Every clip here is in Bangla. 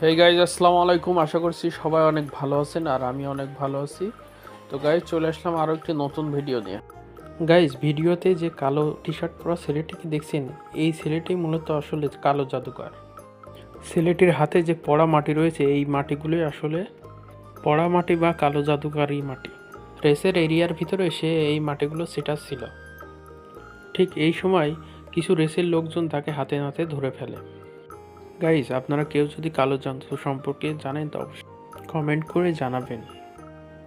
হেই গাইজ আসসালামু আলাইকুম। আশা করছি সবাই অনেক ভালো আছেন আর আমি অনেক ভালো আছি। তো গাইজ চলে আসলাম আরও একটি নতুন ভিডিও নিয়ে। গাইজ ভিডিওতে যে কালো টি শার্ট পরা ছেলেটিকে দেখছেন? এই ছেলেটি মূলত আসলে কালো জাদুকর। ছেলেটির হাতে যে পড়া মাটি রয়েছে, এই মাটিগুলোই আসলে পড়া মাটি বা কালো জাদুকারি মাটি। রেসের এরিয়ার ভিতরে সে এই মাটিগুলো ছিল। ঠিক এই সময় কিছু রেসের লোকজন তাকে হাতে নাতে ধরে ফেলে। গাইজ আপনারা কেউ যদি কালো যন্ত্র সম্পর্কে জানেন তো অবশ্যই কমেন্ট করে জানাবেন।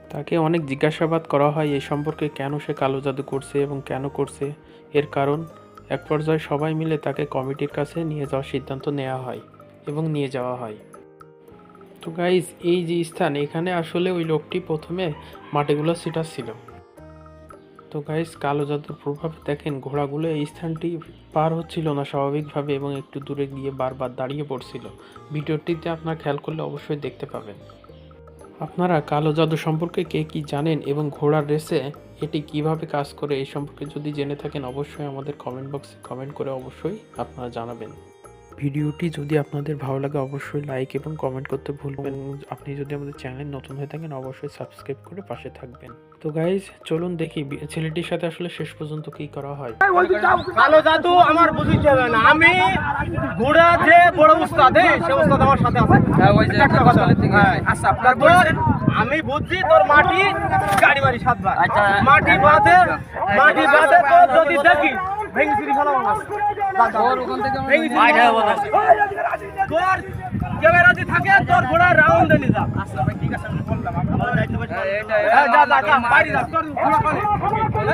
তাকে অনেক জিজ্ঞাসাবাদ করা হয় এই সম্পর্কে কেন সে কালো জাদু করছে এবং কেন করছে। এর কারণ, এক পর্যায়ে সবাই মিলে তাকে কমিটির কাছে নিয়ে যাওয়ার সিদ্ধান্ত নেওয়া হয় এবং নিয়ে যাওয়া হয়। তো গাইজ এই যে স্থান, এখানে আসলে ওই লোকটি প্রথমে মাটিগুলো ছিল তো গাইস কালো জাদুর প্রভাবে দেখেন, ঘোড়াগুলো এই স্থানটি পার হচ্ছিল না স্বাভাবিকভাবে এবং একটু দূরে গিয়ে বারবার দাঁড়িয়ে পড়ছিল। ভিডিওটিতে আপনার খেয়াল করলে অবশ্যই দেখতে পাবেন। আপনারা কালো জাদু সম্পর্কে কে কি জানেন এবং ঘোড়ার রেসে এটি কীভাবে কাজ করে এই সম্পর্কে যদি জেনে থাকেন, অবশ্যই আমাদের কমেন্ট বক্সে কমেন্ট করে অবশ্যই আপনারা জানাবেন। ভিডিওটি যদি আপনাদের ভালো লাগে অবশ্যই লাইক এবং কমেন্ট করতে ভুলবেন আপনি যদি আমাদের চ্যানেল নতুন হয়ে থাকেন অবশ্যই সাবস্ক্রাইব করে পাশে থাকবেন। তো গাইজ চলুন দেখি ছেলেটির সাথে আসলে শেষ পর্যন্ত কি করা হয়? কালো জাদু আমার বুঝিতে হবে না। আমি ঘোড়া যে বড় উস্তাদ সে উস্তাদ আমার সাথে আছে। একটা কথা। হ্যাঁ। তারপর আমি বুঝছি তোর মাটি গাড়ি বাড়ি সাতবার। মাটি বাঁধে মাটি বাঁধে তোর যদি দেখি ভেঙে চুরি ফেলা ভেঙে চুরি ফেলাবো। তোর কেবে রাজি থাকে তোর ঘোড়া রাউন্ডে নিয়ে যা। আচ্ছা ঠিক আছে আমি বললাম আমি বললাম, যা যা যা বাড়ি যা তোর ঘোড়া পালে।